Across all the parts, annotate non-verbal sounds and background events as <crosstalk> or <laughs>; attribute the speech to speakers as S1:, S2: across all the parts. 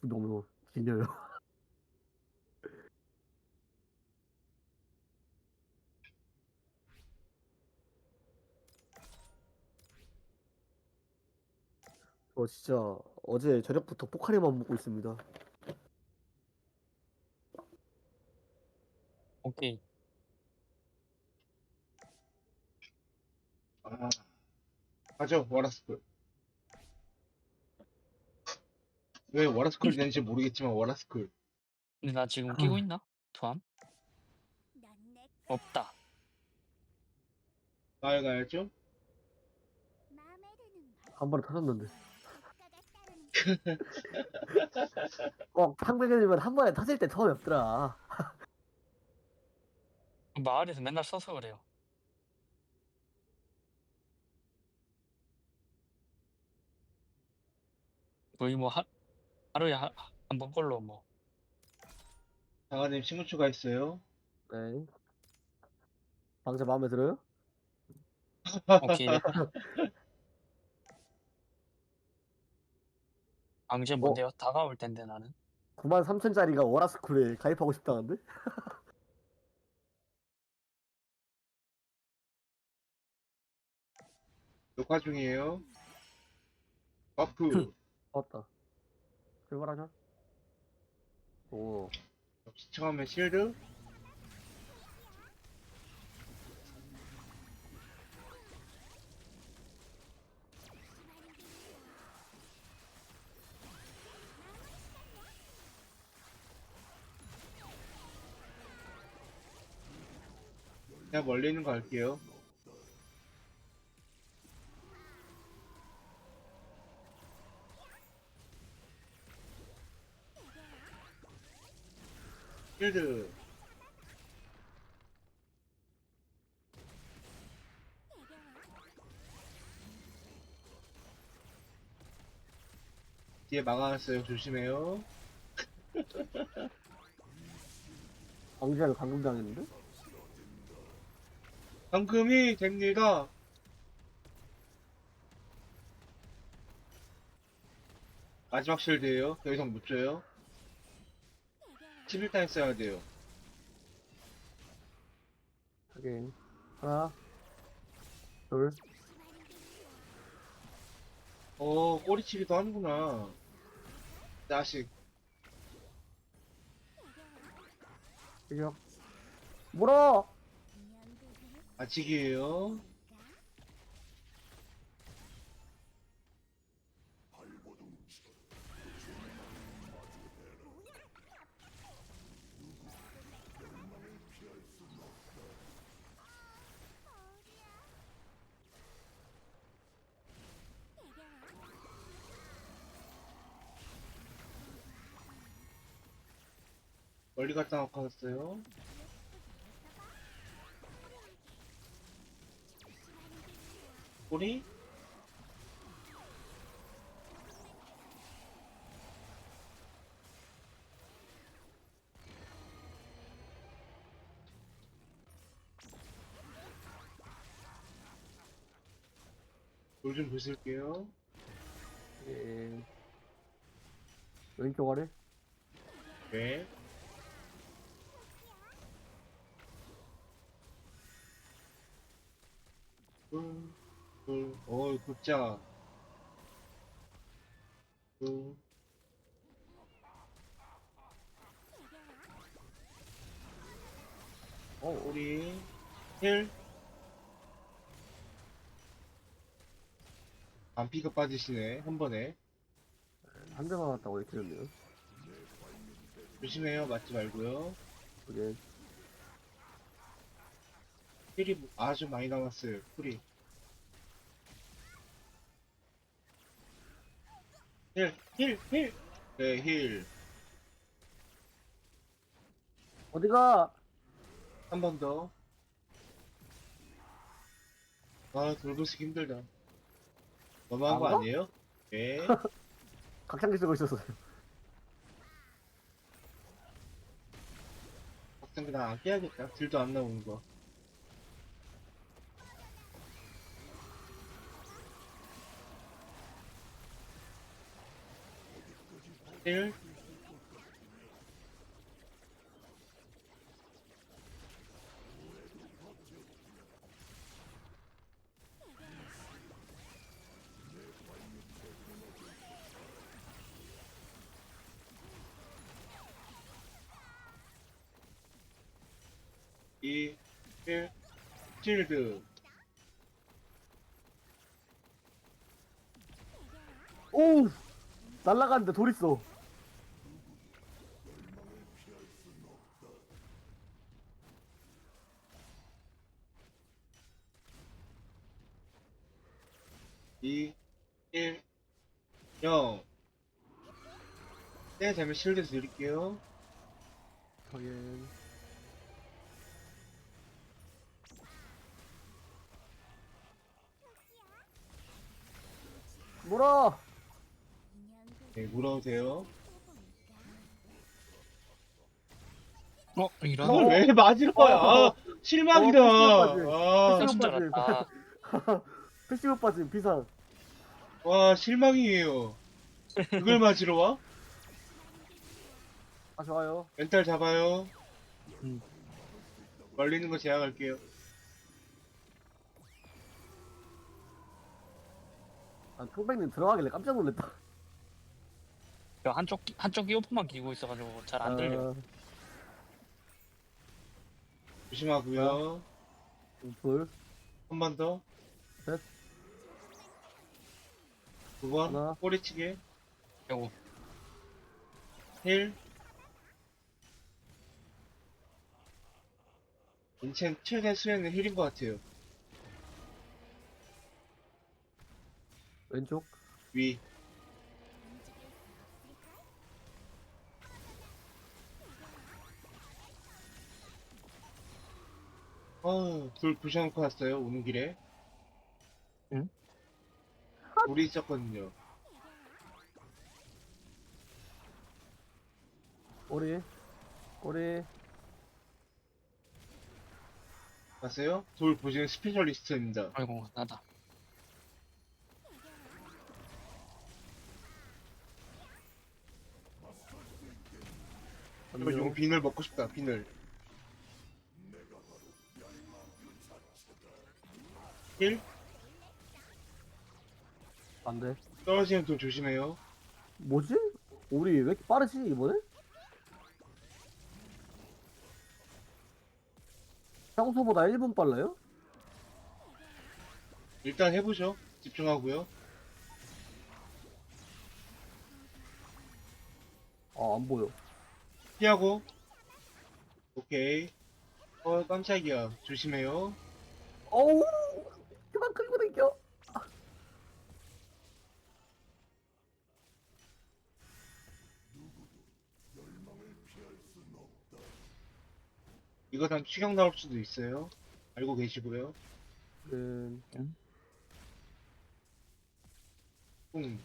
S1: 너무 길려요. 저 <laughs> 진짜 어제 저녁부터 포카리만 먹고 있습니다.
S2: 오케이.
S3: 아, 맞아, 워라스쿨. 왜 워라스쿨이 되는지 모르겠지만, 워라스쿨.
S2: 근데 나 지금 끼고 있나? 투함? 없다.
S3: 마을 가야죠?
S1: 한 번에 터졌는데. <laughs> 꼭 상백이면 한 번에 터질 때 처음이 없더라. <laughs>
S2: 마을에서 맨날 써서 그래요. 거의 뭐 하, 하루에 한 번 걸로 뭐.
S3: 장아님 친구 추가했어요.
S1: 네. 방제 마음에 들어요?
S2: 오케이. <laughs> 방제 뭔데요? 다가올 텐데 나는.
S1: 9만 3천짜리가 워라스쿨에 가입하고 싶다는데? <laughs>
S3: 녹화 중이에요. <laughs> 버프.
S1: 흠. 맞다. 출발하자. 오,
S3: 시청하면 실드. 그냥 멀리 있는 거 할게요. 실드. 뒤에 막아놨어요. 조심해요. <laughs>
S1: 방지를 감금 당했는데?
S3: 방금이 됩니다. 마지막 실드예요. 더 이상 못 줘요. 11탄 써야 돼요.
S1: 하긴. 하나, 둘,
S3: 어, 꼬리치기도 하는구나. 자식.
S1: 시작. 물어!
S3: 아직이에요. 멀리 갔다 왔어요. 꼬리? 물좀 부술게요.
S1: 예. 왼쪽 아래?
S3: 네. 꿀, 어이, 굿자. 꿀. 어, 우리, 힐. 안 피가 빠지시네, 한 번에.
S1: 한 대만 왔다고 이렇게 됐네요.
S3: 조심해요, 맞지 말고요.
S1: 그게,
S3: 힐이 아주 많이 남았어요, 쿨이. 힐, 힐, 힐! 네, 힐.
S1: 어디가?
S3: 한 번 더. 아, 돌보시기 힘들다. 너무한
S1: 거안 가?
S3: 아니에요? <laughs> 네.
S1: 각장기 쓰고 있었어요.
S3: 박상 그냥 안 깨야겠다. 딜도 안 나오는 거. 1 2 1 실드
S1: 오! 날라가는데 돌 있어.
S3: 이, 일, 영. 네, 잠시 실드 드릴게요.
S1: 확인. 물어!
S3: 네, 물어오세요.
S2: 어 이런.
S3: 그걸 왜 맞을 거야? 아, 실망이다.
S1: 어,
S3: 아,
S1: 빠짐.
S2: 알았다.
S1: 패시브 빠짐, <laughs> 비상.
S3: 와, 실망이에요. 그걸 맞으러 와?
S1: 아, 좋아요.
S3: 멘탈 잡아요.
S2: 음.
S3: 걸리는 거 제약할게요.
S1: 아, 통백님 들어가길래 깜짝 놀랐다.
S2: 저 한쪽 끼- 한쪽 이어폰만 끼고 있어가지고 잘 안 들려.
S1: 아,
S3: 조심하고요.
S1: 둘,
S3: 한 번 더.
S1: 셋.
S3: 두 번.
S1: 하나.
S3: 꼬리치기.
S2: 요거
S3: 힐. 인첸 최대 수행은 힐인 것 같아요.
S1: 왼쪽.
S3: 위. 어돌 부셔놓고 왔어요, 오는 길에.
S2: 응?
S3: 돌이 있었거든요.
S1: 꼬리. 꼬리.
S3: 봤어요? 돌 보시는 스페셜리스트입니다.
S2: 아이고 나다.
S3: 이거 용 비늘 먹고 싶다, 비늘. 힐?
S1: 안 돼.
S3: 떨어지는 돌 조심해요.
S1: 뭐지? 우리 왜 이렇게 빠르지, 이번에? 평소보다 1분 빨라요?
S3: 일단 해보죠. 집중하고요.
S1: 아, 안 보여.
S3: 피하고. 오케이. 어, 깜짝이야. 조심해요.
S1: 어우!
S3: 이거 다음 추격 나올 수도 있어요. 알고 계시고요.
S1: 음,
S3: 뿡.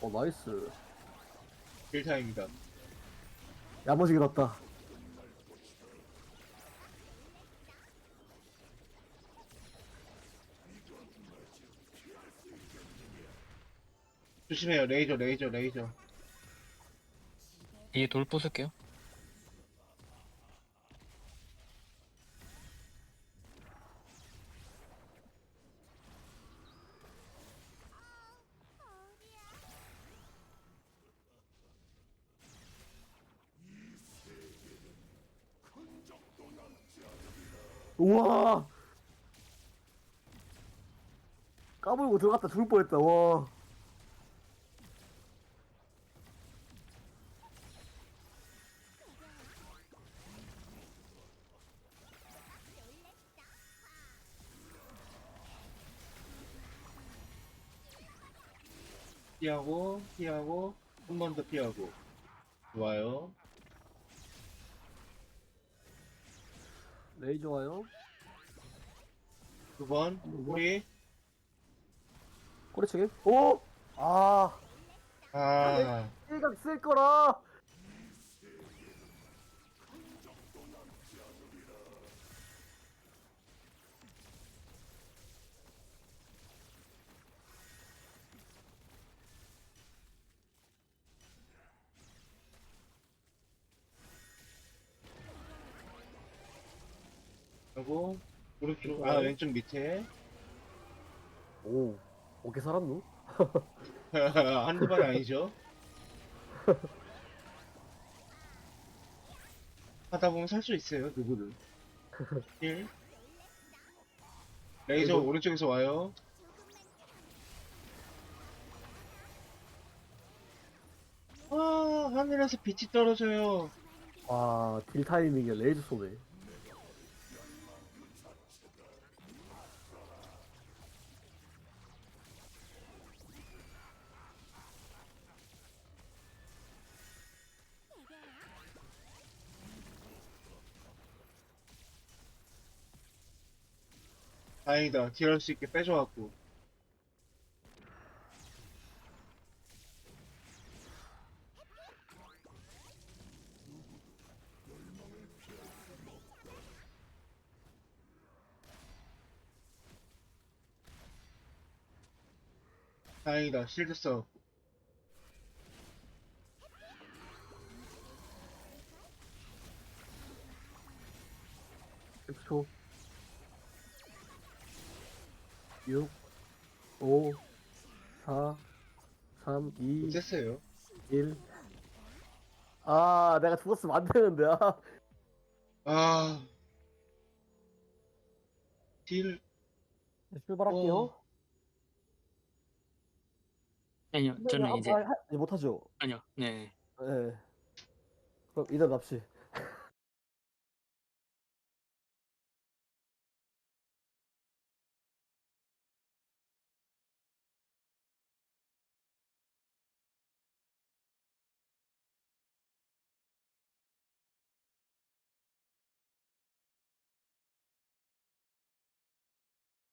S1: 어, 나이스.
S3: 딜타입니다.
S1: 야무지게 났다.
S3: 조심해요. 레이저, 레이저, 레이저.
S2: 뒤에 돌 부술게요.
S1: 우와! 까불고 들어갔다 죽을 뻔했다, 와.
S3: 피하고, 피하고, 한 번 더 피하고. 좋아요.
S1: 레이저 와요.
S3: 두 번, 꼬리.
S1: 꼬리치기. 오! 아,
S3: 아,
S1: 일각 쓸 거라!
S3: 하고 오른쪽 아 왼쪽 밑에.
S1: 오 어떻게 살았노? <laughs>
S3: 한두 발이 아니죠? <laughs> 하다 보면 살 수 있어요 누구든 1 <laughs> 레이저
S1: 그리고-
S3: 오른쪽에서 와요. 아 하늘에서 빛이 떨어져요.
S1: 와딜 타이밍에 레이저 쏘네
S3: 다행이다. 딜할 수 있게 빼줘갖고. 다행이다. 실드 써
S1: 10초 6 5 4 3 2
S3: 됐어요
S1: 1 아, 내가 죽었으면 안 되는데. 아.
S3: 아 딜,
S1: 출발할게요.
S3: 어.
S2: 아니요 저는 이제
S1: 아, 아, 못하죠.
S2: 아니요 네
S1: 예. 그럼 이대 납시.